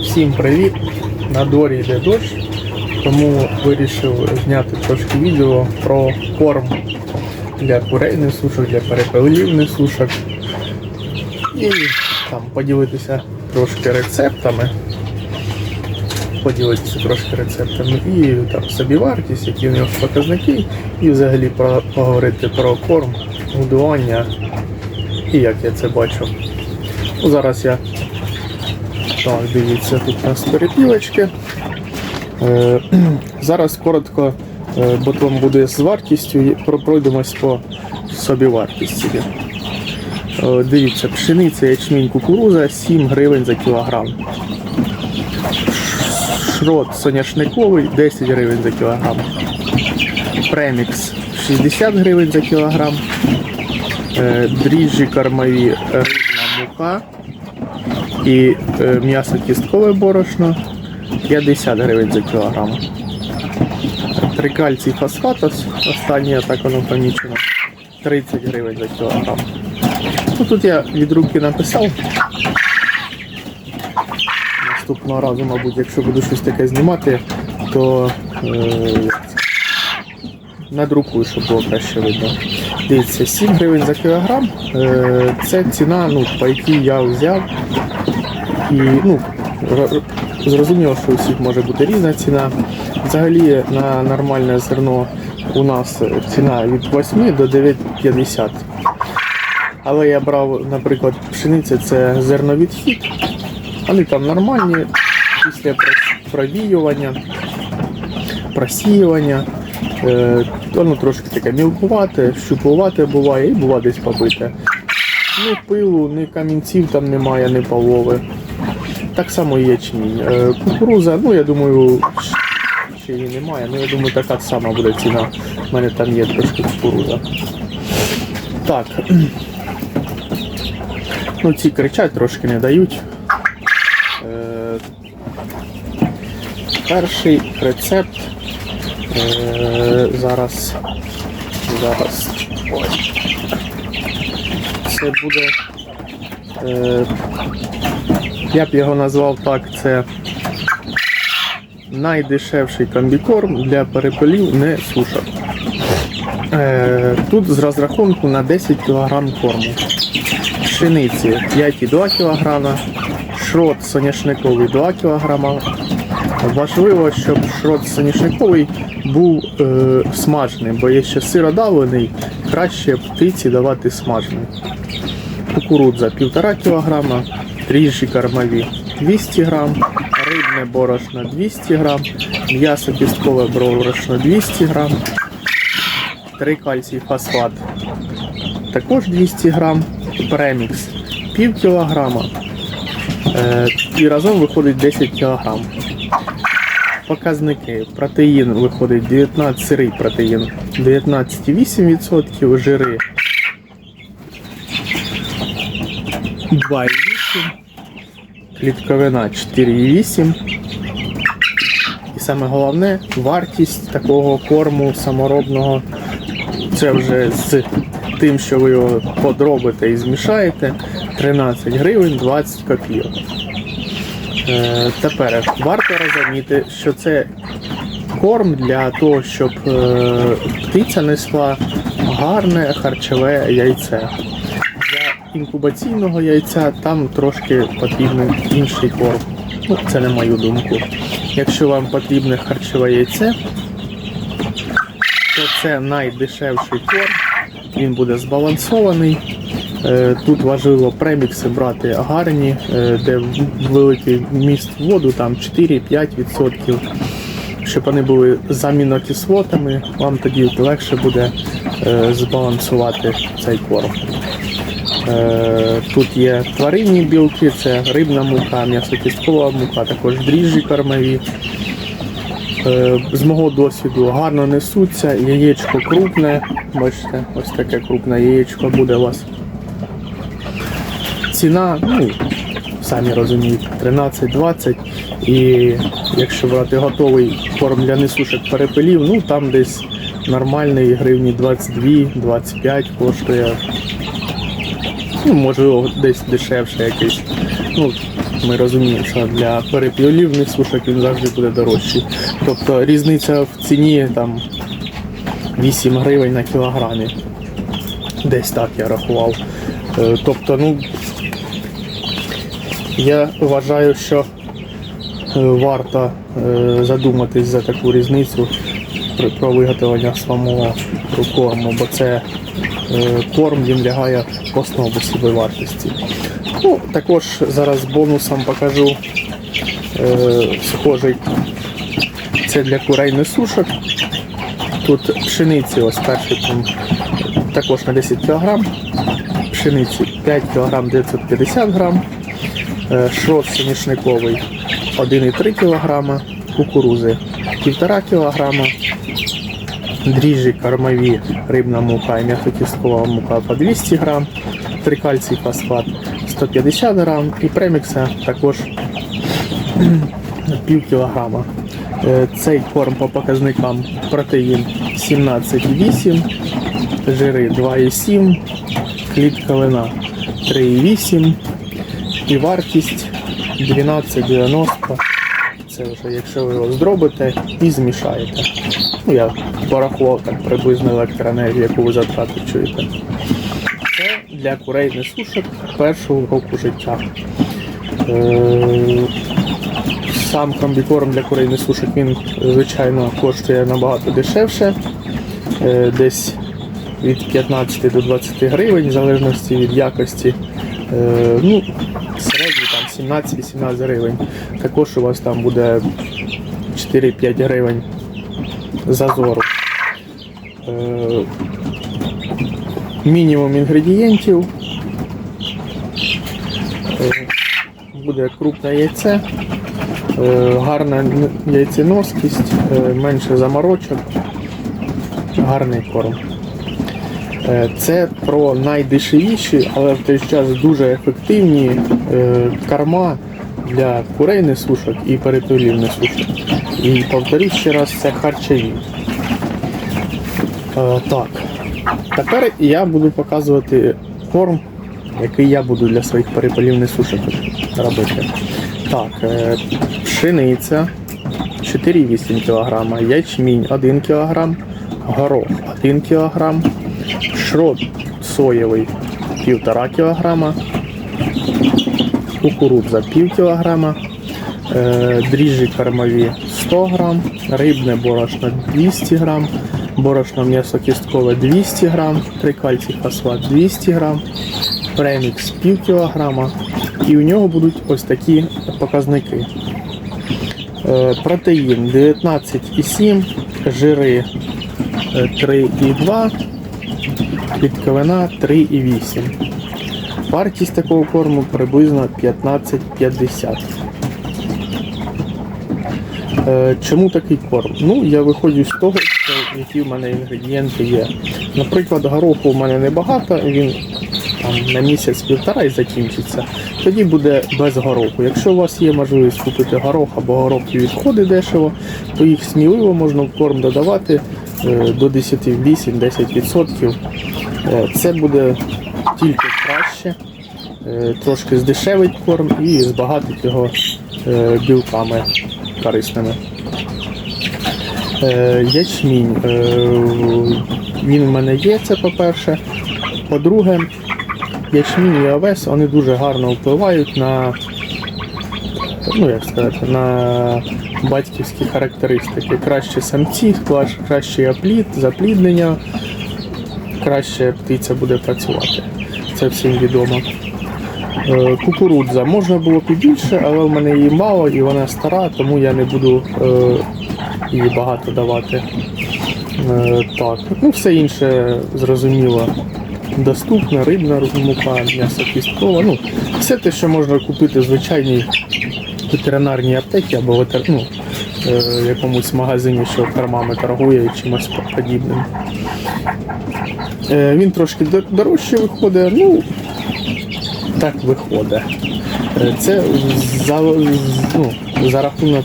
Всім привіт! На дворі йде дощ, тому вирішив зняти трошки відео про корм для курей несушок, для перепелів несушок. І там поділитися трошки рецептами. Поділитися трошки рецептами і там собівартість, які в нього показники, і взагалі про, поговорити про корм, годування і як я це бачу. Зараз я так, дивіться, тут у нас перепілочки. Е, зараз коротко, е, бо там буде з вартістю, пройдемось по собівартості. Е, дивіться, пшениця, ячмінь, кукуруза 7 гривень за кілограм. Шрот соняшниковий 10 гривень за кілограм. Премікс 60 гривень за кілограм. Дріжджі кормові рибна мука і е, м'ясо кісткове борошно 50 гривень за кілограм. Трикальцій фосфат, останнє так воно помічено. 30 гривень за кілограм. Ну, тут я від руки написав. Наступного разу, мабуть, якщо буду щось таке знімати, то е, надрукую, щоб було краще видно. Дивіться, 7 гривень за кілограм. Е, це ціна, ну, по якій я взяв. І ну, зрозуміло, що у всіх може бути різна ціна. Взагалі на нормальне зерно у нас ціна від 8 до 9,50. Але я брав, наприклад, пшениця це зерновідхід. Вони там нормальні після про- провіювання, просіювання. Е, воно трошки таке мілкувате, щуплувате буває і буває десь побите. Ні пилу, ні камінців там немає, ні полови. Так само ячмінь. Е, Кукуруза, ну я думаю, ще її немає, ну я думаю, така сама буде ціна. У мене там є трошки кукуруза. Так. Ну, ці кричать трошки не дають. Е, перший рецепт. Е, зараз. Зараз. Ой. Це буде. Я б його назвав так, це найдешевший комбікорм для перепелів не сушок. Е, тут з розрахунку на 10 кг корму. Пшениці 5,2 кг, шрот соняшниковий 2 кг. Важливо, щоб шрот соняшниковий був е, смажений, бо якщо сиродавлений, краще птиці давати смажений кукурудза 1,5 кг, дріжджі кормові 200 г, рибне борошно 200 г, м'ясо кісткове борошно 200 г, трикальцій фосфат також 200 г, премікс пів кілограма. Е, і разом виходить 10 кг. Показники. Протеїн виходить 19 сирий протеїн 19,8%, жири 2,8. Клітковина 4,8. І саме головне, вартість такого корму саморобного. Це вже з тим, що ви його подробите і змішаєте. 13 гривень 20 копійок. Е, тепер варто розуміти, що це корм для того, щоб е, птиця несла гарне харчове яйце інкубаційного яйця там трошки потрібен інший корм. Ну, це на мою думку. Якщо вам потрібне харчове яйце, то це найдешевший корм. Він буде збалансований. Е, Тут важливо премікси брати гарні, е, де великий вміст воду, там 4-5%. Щоб вони були з амінокислотами, вам тоді легше буде е, збалансувати цей корм. Е, Тут є тваринні білки, це рибна мука, м'ясокісткова мука, також дріжджі кормові. Е, З мого досвіду гарно несуться, яєчко крупне. Бачите, ось таке крупне яєчко буде у вас. Ціна, ну, самі розумієте, 13-20. І якщо брати готовий корм для несушок перепелів, ну там десь нормальний гривні 22-25 коштує. Ну, можливо, десь дешевше якийсь. Ну, ми розуміємо, що для перепілівних сушок він завжди буде дорожчий. Тобто різниця в ціні там 8 гривень на кілограмі. Десь так я рахував. Е, Тобто, ну я вважаю, що е, варто е, задуматись за таку різницю про виготовлення самого корму, бо це е, корм він лягає в основу собі вартості. Ну, також зараз бонусом покажу е, схожий. Це для курей несушок. Тут пшениці ось перший там також на 10 кг. Пшениці 5 кг 950 г. Шрот соняшниковий 1,3 кг. Кукурузи 1,5 кг. Дріжджі кормові, рибна мука і м'ясокісткова мука по 200 г. Трикальцій фосфат 150 г. І премікса також пів кілограма. Е, Цей корм по показникам протеїн 17,8, жири 2,7, клітковина 3,8 і вартість 12,90. Це вже якщо ви його зробите і змішаєте. Ну, я порахував так приблизно електроенергію, яку ви затрати чуєте. Це для курей несушок першого року життя. Е, Сам комбікорм для курей несушок він, звичайно, коштує набагато дешевше. Е, Десь від 15 до 20 гривень, в залежності від якості. Е, Ну, середній там 17-18 гривень. Також у вас там буде 4-5 гривень зазору. Е, Мінімум інгредієнтів. Е, Буде крупне яйце, е, гарна яйценоскість, менше заморочок, гарний корм. Це про найдешевіші, але в той час дуже ефективні корма для курей несушок і перепилів несушок. І повторюсь ще раз, це харчові. Е, Так. Тепер я буду показувати корм, який я буду для своїх перепилів несушок робити. Так, е, пшениця 4,8 кг, ячмінь 1 кг, горох 1 кг, шрот соєвий 1,5 кг, кукурудза пів кілограма, е, дріжджі кормові 100 грам, рибне борошно 200 грам, борошно м'ясокісткове 200 грам, трикальцій фосфат 200 грам, премікс пів кілограма. І у нього будуть ось такі показники. Е, Протеїн 19,7, жири е, 3,2, клітковина 3,8. Вартість такого корму приблизно 15,50. Е, Чому такий корм? Ну, я виходжу з того, які в мене інгредієнти є. Наприклад, гороху в мене небагато, він там на місяць-півтора і закінчиться. Тоді буде без гороху. Якщо у вас є можливість купити горох або горохи відходи дешево, то їх сміливо можна в корм додавати е, до 10, 8-10%. Е, Це буде тільки краще, е, трошки здешевить корм і збагатить його білками корисними. Е, Ячмінь. е, Він в мене є, це по-перше. По-друге, ячмінь і овес вони дуже гарно впливають на, ну як сказати, на батьківські характеристики. Краще самці, кращ- кращий оплід, запліднення, краще птиця буде працювати. Це всім відомо. Е, Кукурудза можна було б і більше, але в мене її мало і вона стара, тому я не буду її багато давати. Е, так, ну все інше зрозуміло. Доступна, рибна мука, м'ясо кісткова. Ну, все те, що можна купити в звичайній ветеринарній аптеці або ветер... ну, е, якомусь магазині, що кормами торгує і чимось подібним. Е, він трошки дорожче виходить, ну так виходить. Це за, ну, за рахунок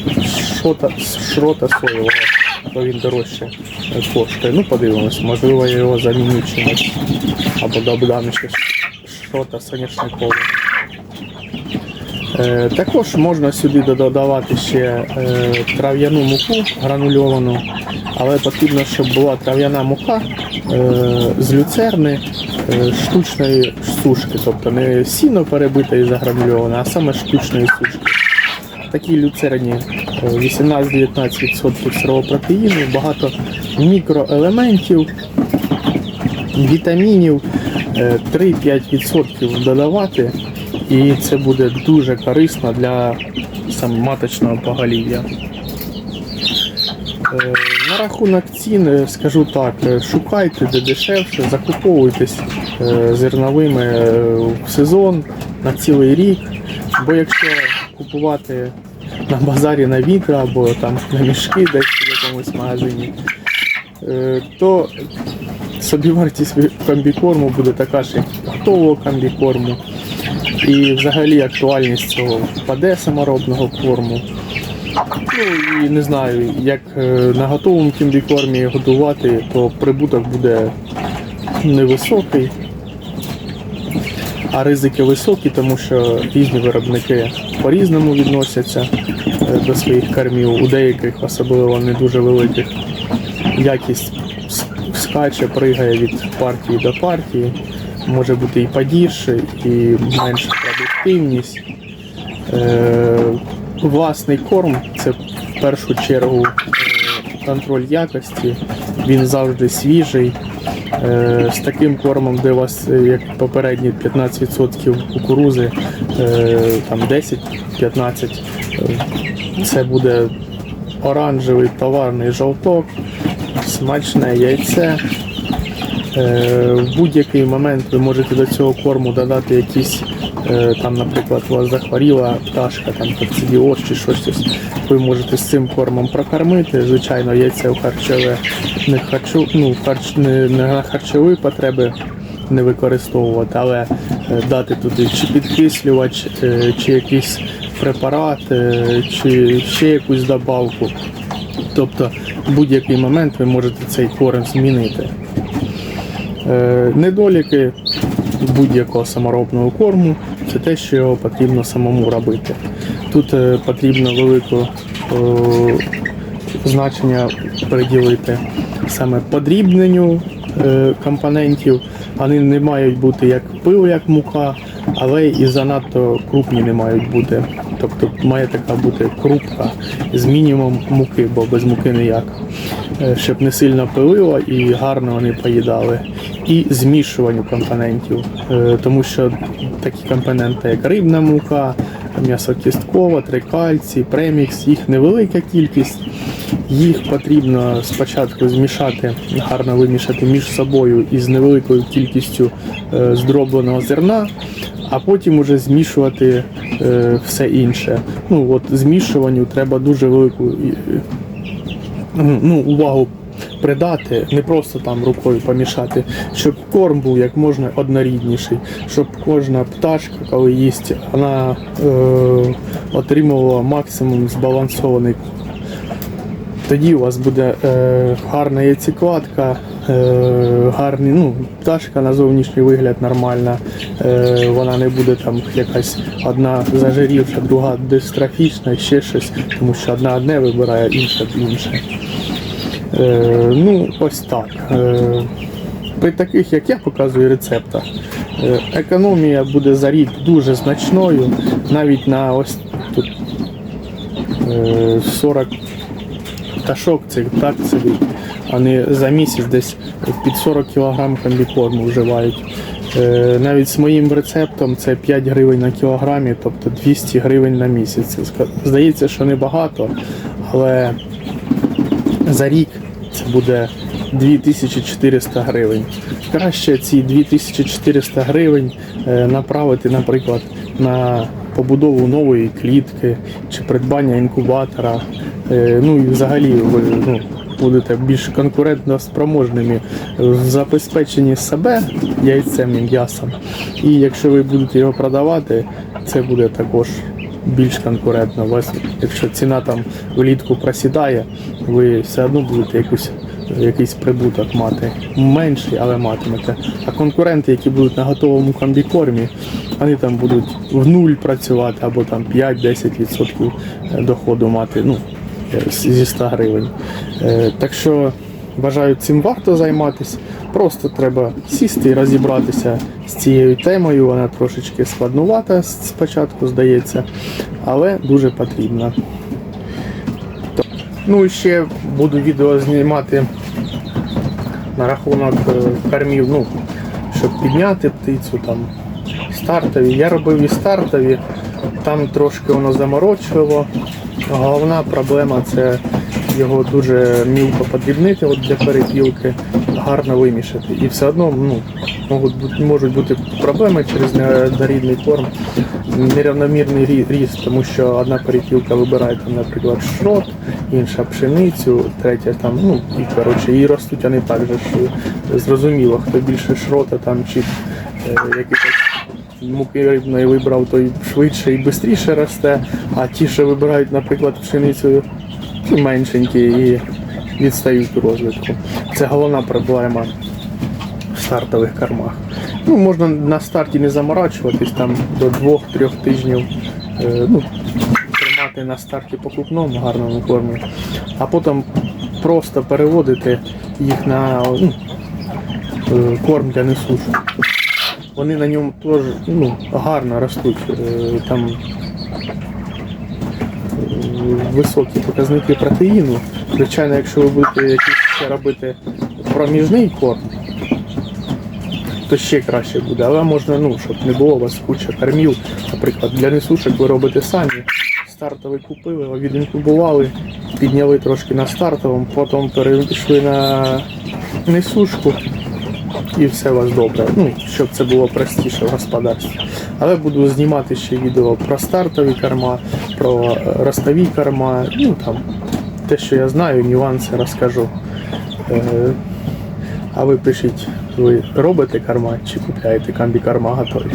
шота, шрота соєвого, то він дорожче коштує. Ну, подивимось, можливо, я його заміню чимось. Або додам ще шрота соняшникового. Е, Також можна сюди додавати ще е, трав'яну муку гранульовану, але потрібно, щоб була трав'яна мука е, з люцерни е, штучної сушки, тобто не сіно перебите і загранульоване, а саме штучної сушки. Такі люцерні е, 18-19% сирого протеїну, багато мікроелементів, вітамінів е, 3-5% додавати, і це буде дуже корисно для маточного поголів'я. Е, На рахунок цін е, скажу так, е, шукайте де дешевше, закуповуйтесь е, зерновими е, в сезон на цілий рік. Бо якщо купувати на базарі на вітра або там на мішки десь в якомусь магазині, е, то собівартість комбікорму буде така ж, як готового комбікорму. І взагалі актуальність цього впаде саморобного корму. Ну і не знаю, як е, на готовому комбікормі годувати, то прибуток буде невисокий, а ризики високі, тому що різні виробники по-різному відносяться е, до своїх кормів. У деяких, особливо не дуже великих, якість скаче, пригає від партії до партії. Може бути і подірше, і менша продуктивність. Е, власний корм це в першу чергу е, контроль якості. Він завжди свіжий. Е, з таким кормом, де у вас е, як попередні 15% кукурузи, е, там 10-15% це буде оранжевий товарний жовток, смачне яйце. В будь-який момент ви можете до цього корму додати якісь, там, наприклад, у вас захворіла пташка, там кокцидіоз чи щось. ось. Ви можете з цим кормом прокормити. Звичайно, яйце в харчове не, харчу, ну, харч, не, не на харчові потреби не використовувати, але е, дати туди чи підкислювач, е, чи якийсь препарат, е, чи ще якусь добавку. Тобто в будь-який момент ви можете цей корм змінити. Е, Недоліки будь-якого саморобного корму це те, що потрібно самому робити. Тут е, потрібно велике значення приділити саме подрібненню е, компонентів. Вони не мають бути як пил, як мука, але і занадто крупні не мають бути. Тобто має така бути крупка з мінімум муки, бо без муки ніяк. Е, Щоб не сильно пилило і гарно вони поїдали. І змішуванню компонентів, Е, тому що такі компоненти, як рибна мука, м'ясокісткова, трикальці, премікс, їх невелика кількість. Їх потрібно спочатку змішати, гарно вимішати між собою із невеликою кількістю е, здробленого зерна, а потім уже змішувати е, все інше. Ну от змішуванню треба дуже велику ну, увагу придати, не просто там рукою помішати, щоб корм був як можна однорідніший, щоб кожна пташка, коли їсть, вона е, отримувала максимум збалансований. Тоді у вас буде е, гарна яйцекладка, е, гарний, ну, пташка на зовнішній вигляд нормальна, е, вона не буде там якась одна зажирівша, друга дистрофічна, ще щось, тому що одна одне вибирає, інша інше. Е, ну, ось так. Е, при таких, як я показую рецептах, е, економія буде за рік дуже значною. Навіть на ось тут е, 40 пташок цих так собі. Вони за місяць десь під 40 кг комбікорму вживають. Е, Навіть з моїм рецептом це 5 гривень на кілограмі, тобто 200 гривень на місяць. Здається, що небагато, але за рік це буде 2400 гривень. Краще ці 2400 гривень е, направити, наприклад, на побудову нової клітки чи придбання інкубатора. Е, Ну і взагалі ви ну, будете більш конкурентно спроможними в забезпеченні себе яйцем і м'ясом. І якщо ви будете його продавати, це буде також більш конкурентно. У вас, якщо ціна там влітку просідає, ви все одно будете якусь якийсь прибуток мати. Менший, але матимете. А конкуренти, які будуть на готовому комбікормі, вони там будуть в нуль працювати або там 5-10% доходу мати ну, е, зі 100 гривень. Е, Так що вважаю, цим варто займатися. Просто треба сісти і розібратися з цією темою. Вона трошечки складнувата спочатку, здається, але дуже потрібна. Ну і ще буду відео знімати на рахунок е, кормів, ну, щоб підняти птицю там стартові. Я робив і стартові, там трошки воно заморочливо. Головна проблема це його дуже мілко подрібнити от для перепілки, гарно вимішати. І все одно ну, можуть бути, можуть бути проблеми через недорідний корм, нерівномірний рі- ріст, тому що одна перепілка вибирає там, наприклад, шрот, інша пшеницю, третя там, ну і коротше, і ростуть вони так же, що зрозуміло, хто більше шрота там чи е, якихось муки рибної вибрав, той швидше і швидше росте, а ті, що вибирають, наприклад, пшеницю ті меншенькі і відстають у розвитку. Це головна проблема в стартових кормах. Ну, можна на старті не заморачуватись там до 2-3 тижнів. е, ну, тримати на старті по крупному гарному кормі, а потім просто переводити їх на ну, е, корм для несушок. Вони на ньому теж ну, гарно ростуть. Е, Там е, високі показники протеїну. Звичайно, якщо ви будете якийсь ще робити проміжний корм, то ще краще буде. Але можна, ну, щоб не було у вас куча кормів. Наприклад, для несушок ви робите самі. Стартовий купили, відінкубували, підняли трошки на стартовому, потім перейшли на несушку і все у вас добре. Ну, щоб це було простіше в господарстві. Але буду знімати ще відео про стартові корма, про е, ростові корма, ну там те, що я знаю, нюанси розкажу. Е, А ви пишіть, ви робите корма чи купляєте комбікорма готові.